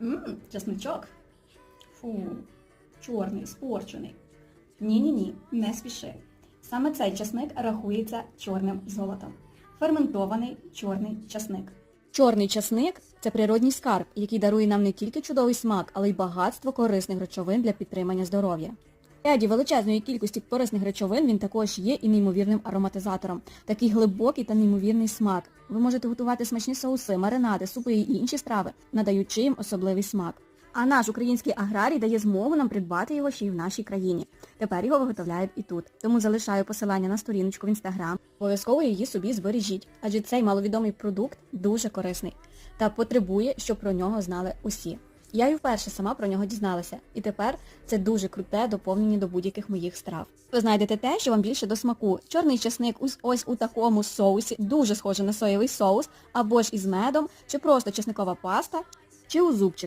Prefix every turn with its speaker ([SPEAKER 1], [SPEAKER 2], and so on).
[SPEAKER 1] Ммм, чесничок. Фу, чорний, спорчений. Ні-ні-ні, не спіши. Саме цей часник рахується чорним золотом. Ферментований чорний часник.
[SPEAKER 2] Чорний часник це природній скарб, який дарує нам не тільки чудовий смак, але й багатство корисних речовин для підтримання здоров'я. Ряді величезної кількості корисних речовин він також є і неймовірним ароматизатором. Такий глибокий та неймовірний смак. Ви можете готувати смачні соуси, маринади, супи і інші страви, надаючи їм особливий смак. А наш український аграрій дає змогу нам придбати його ще й в нашій країні. Тепер його виготовляють і тут. Тому залишаю посилання на сторіночку в інстаграм. Обов'язково її собі збережіть, адже цей маловідомий продукт дуже корисний та потребує, щоб про нього знали усі. Я й вперше сама про нього дізналася, і тепер це дуже круте доповнення до будь-яких моїх страв. Ви знайдете те, що вам більше до смаку. Чорний часник ось ось у такому соусі, дуже схоже на соєвий соус, або ж із медом, чи просто чесникова паста, чи у зубчик.